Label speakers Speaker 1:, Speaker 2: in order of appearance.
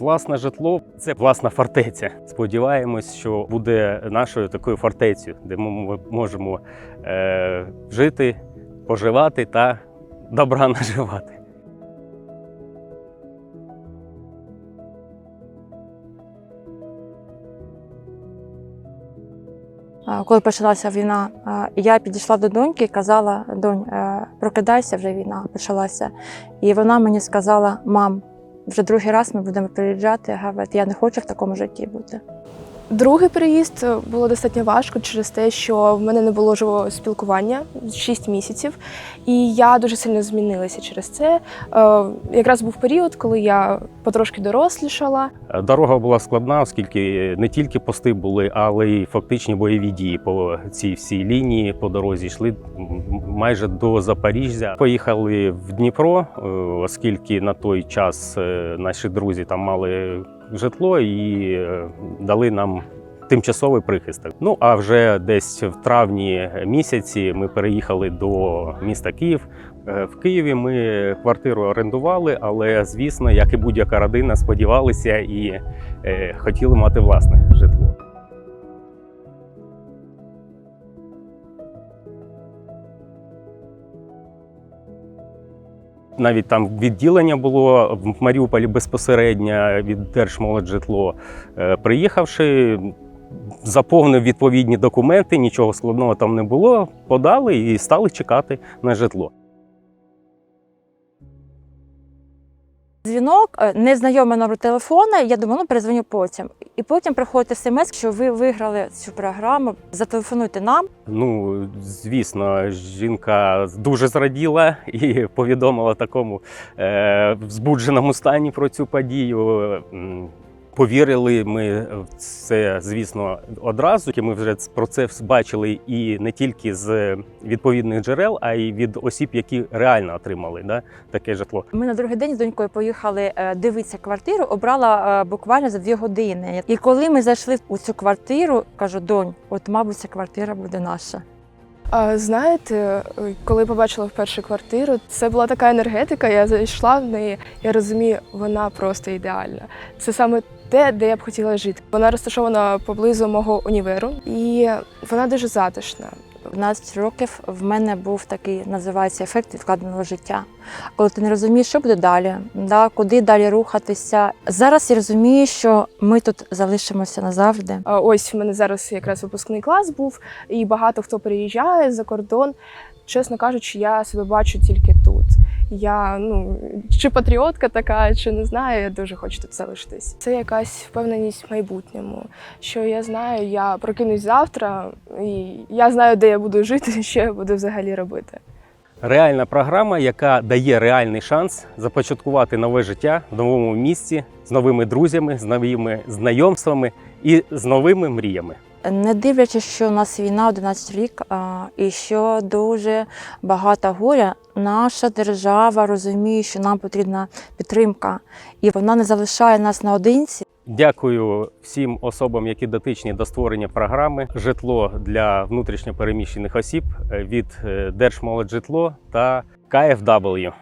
Speaker 1: Власне житло це власна фортеця. Сподіваємось, що буде нашою такою фортецею, де ми можемо е, жити, поживати та добра наживати.
Speaker 2: Коли почалася війна, я підійшла до доньки і казала: донь, е, прокидайся, вже війна почалася. І вона мені сказала: мам, вже другий раз ми будемо приїжджати. Я не хочу в такому житті бути.
Speaker 3: Другий переїзд було достатньо важко через те, що в мене не було живого спілкування 6 місяців, і я дуже сильно змінилася через це. Е, Якраз був період, коли я потрошки дорослішала.
Speaker 1: Дорога була складна, оскільки не тільки пости були, але й фактичні бойові дії по цій всій лінії по дорозі йшли майже до Запоріжжя. Поїхали в Дніпро, е, оскільки на той час е, наші друзі там мали житло і е, дали нам. Тимчасовий прихисток. Ну а вже десь в травні місяці ми переїхали до міста Київ. Е, В Києві ми квартиру орендували, але звісно, як і будь-яка родина, сподівалися і е, хотіли мати власне житло. Навіть там відділення було в Маріуполі безпосередньо від Держмолоджитло. Е, Приїхавши, заповнив відповідні документи, нічого складного там не було. Подали і стали чекати на житло.
Speaker 2: Дзвінок, е, незнайомий номер телефона. Я думаю, ну перезвоню потім. І потім приходить смс, що ви виграли цю програму. Зателефонуйте нам.
Speaker 1: Ну, звісно, жінка дуже зраділа і повідомила такому е, збудженому стані про цю подію. Повірили ми в це, звісно, одразу. Ми вже про це бачили і не тільки з відповідних джерел, а й від осіб, які реально отримали да, таке житло.
Speaker 2: Ми на другий день з донькою поїхали е, дивитися квартиру. Обрала е, буквально за дві години. І коли ми зайшли у цю квартиру, кажу: донь, от мабуть, ця квартира буде наша.
Speaker 3: А знаєте, е, коли побачила вперше квартиру, це була така енергетика. Я зайшла в неї, я розумію, вона просто ідеальна. Це саме те, де я б хотіла жити. Вона розташована поблизу мого універу, і вона дуже затишна.
Speaker 2: В 12 років в мене був такий, називається ефект відкладеного життя. Коли ти не розумієш, що буде далі, да, куди далі рухатися. Зараз я розумію, що ми тут залишимося назавжди.
Speaker 3: Ось в мене зараз якраз випускний клас був, і багато хто приїжджає за кордон. Чесно кажучи, я себе бачу тільки. Я ну чи патріотка така, чи не знаю, я дуже хочу тут залишитись. Це якась впевненість в майбутньому. Що я знаю, я прокинусь завтра, і я знаю, де я буду жити, що я буду взагалі робити.
Speaker 1: Реальна програма, яка дає реальний шанс започаткувати нове життя в новому місці з новими друзями, з новими знайомствами і з новими мріями.
Speaker 2: Не дивлячись, що у нас війна 11 рік, і що дуже багато горя, наша держава розуміє, що нам потрібна підтримка, і вона не залишає нас наодинці.
Speaker 1: Дякую всім особам, які дотичні до створення програми житло для внутрішньо переміщених осіб від е, Держмолоджитло та КФW.